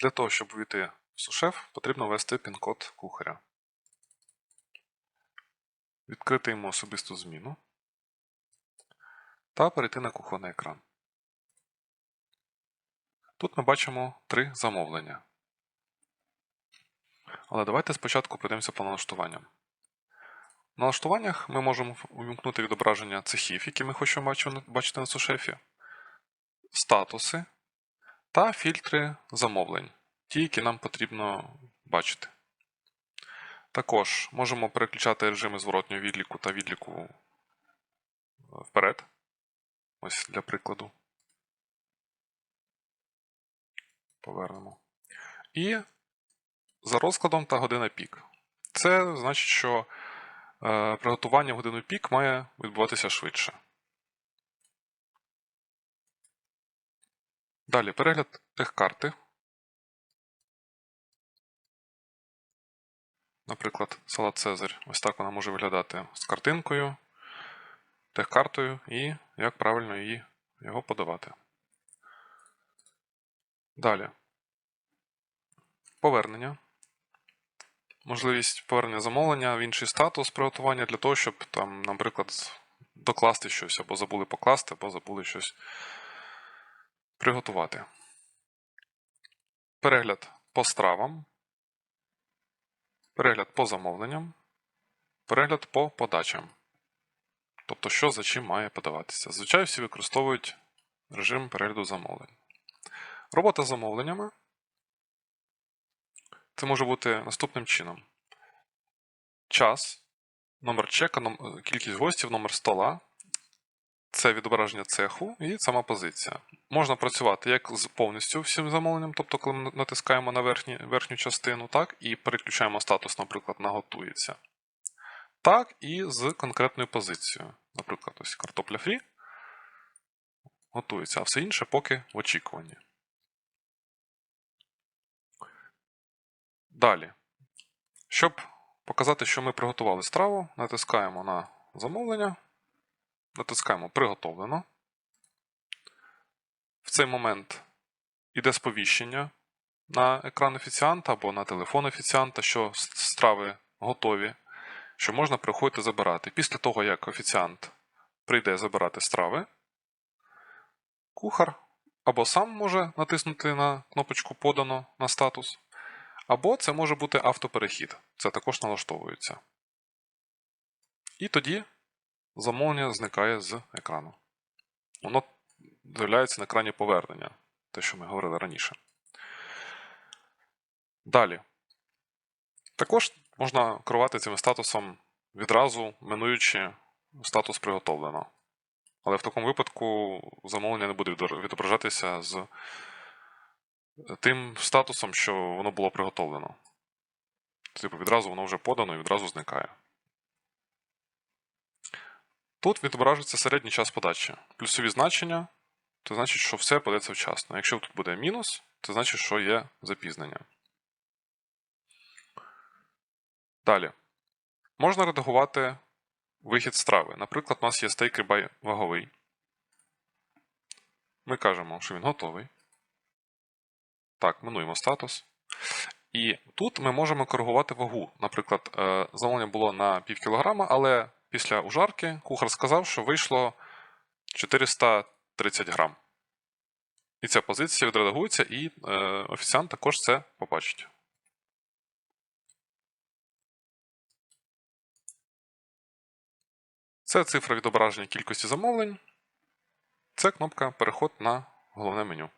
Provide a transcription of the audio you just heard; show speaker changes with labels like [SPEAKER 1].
[SPEAKER 1] Для того, щоб увійти в сушеф, потрібно ввести пін-код кухаря. Відкрити йому особисту зміну та перейти на кухонний екран. Тут ми бачимо три замовлення. Але давайте спочатку пройдемося по налаштуванням. В налаштуваннях ми можемо увімкнути відображення цехів, які ми хочемо бачити на сушефі, статуси та фільтри замовлень, ті, які нам потрібно бачити. Також можемо переключати режими зворотнього відліку та відліку вперед. Ось для прикладу. Повернемо. І за розкладом та година пік. Це значить, що е, приготування в годину пік має відбуватися швидше. Далі перегляд техкарти. Наприклад, салат Цезарь. Ось так вона може виглядати з картинкою, техкартою і як правильно її, його подавати. Далі. Повернення. Можливість повернення замовлення в інший статус приготування для того, щоб, там, наприклад, докласти щось, або забули покласти, або забули щось приготувати. Перегляд по стравам. Перегляд по замовленням. Перегляд по подачам. Тобто, що за чим має подаватися. Зазвичай всі використовують режим перегляду замовлень. Робота з замовленнями. Це може бути наступним чином: час, номер чека, кількість гостів, номер стола. Це відображення цеху і сама позиція. Можна працювати як з повністю всім замовленням, тобто, коли ми натискаємо на верхні, верхню частину, так, і переключаємо статус, наприклад, на готується. Так, і з конкретною позицією. Наприклад, ось картопля фрі готується, а все інше поки в очікуванні. Далі. Щоб показати, що ми приготували страву, натискаємо на замовлення, натискаємо Приготовлено. В цей момент йде сповіщення на екран офіціанта або на телефон офіціанта, що страви готові, що можна приходити забирати. Після того, як офіціант прийде забирати страви, кухар або сам може натиснути на кнопочку Подано на статус, або це може бути автоперехід. Це також налаштовується. І тоді замовлення зникає з екрану. Воно з'являється на екрані повернення, те, що ми говорили раніше. Далі. Також можна керувати цим статусом відразу, минуючи статус приготовлено. Але в такому випадку замовлення не буде відображатися з тим статусом, що воно було приготовлено. Типу, відразу воно вже подано і відразу зникає. Тут відображується середній час подачі. Плюсові значення це значить, що все подається вчасно. Якщо тут буде мінус, це значить, що є запізнення. Далі. Можна редагувати вихід страви. Наприклад, у нас є стейк рибай ваговий. Ми кажемо, що він готовий. Так, минуємо статус. І тут ми можемо коригувати вагу. Наприклад, е, замовлення було на пів кілограма, але після ужарки кухар сказав, що вийшло 430 грам. І ця позиція відредагується, і е, офіціант також це побачить. Це цифра відображення кількості замовлень. Це кнопка Переход на головне меню.